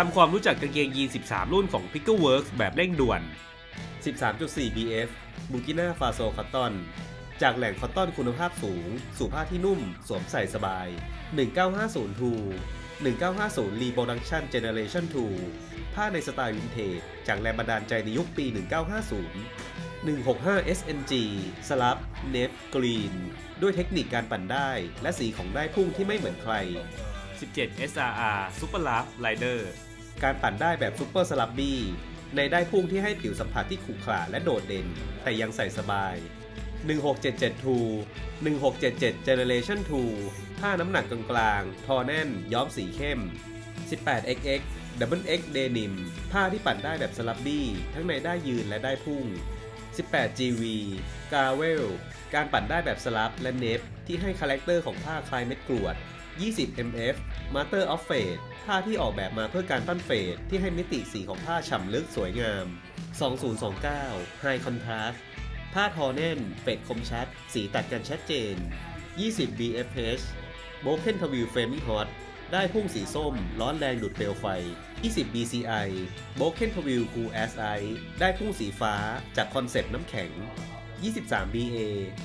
ทำความรู้จักกางเกงยีน 13 รุ่นของ Pickle Works แบบเร่งด่วน 13.4 BF บูกิน่าฟาโซคอตตอน จากแหล่งคอตตอนคุณภาพสูง สู่ผ้าที่นุ่ม สวมใส่สบาย 1950 2 1950 Reproduction Generation 2 ผ้าในสไตล์วินเทจ จากแรงบันดาลใจในยุคปี 1950 165 SNG สลับ เนฟกรีน ด้วยเทคนิคการปั่นได้ และสีของได้พุ่งที่ไม่เหมือนใคร 17 SRR Super Love Rider การปั่นได้แบบซุปเปอร์สลับบี้ในได้พุ่งที่ให้ผิวสัมผัสที่ขรุขระและโดดเด่น แต่ยังใส่สบาย 16772 1677 Generation 2ผ้าน้ำหนักกลางๆ ทอแน่น ย้อมสีเข้ม 18xx Double X Denim ผ้าที่ปั่นได้แบบสลับบี้ ทั้งในได้ยืนและได้พุ่ง 18GV g a w e l การปั่นได้แบบสลับและเนฟที่ให้คาแรคเตอร์ของผ้าคลายเม็ดกรวด 20mf Master of Fade ผ้าที่ออกแบบมาเพื่อการปั้นเฟดที่ให้มิติสีของผ้าฉ่ำลึกสวยงาม 2029 High Contrast ผ้าทอแน่น เฟดคมชัด สีตัดกันชัดเจน 20 BFH Broken t w i l Flaming Hot ได้พุ่งสีส้ม ร้อนแรงดูดเปลวไฟ 20 BCI Broken t w i l Cool as Ice ได้พุ่งสีฟ้าจากคอนเซปต์น้ำแข็ง 23 BA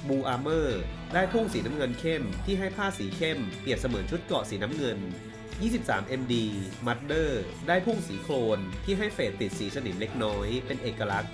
Blue Armor ได้พุ่งสีน้ำเงินเข้มที่ให้ผ้าสีเข้ม เปรียบเสมือนชุดเกราะสีน้ำเงิน 23 MD Mudder ได้พุ่งสีโครนที่ให้เฟดติดสีสนิมเล็กน้อยเป็นเอกลักษณ์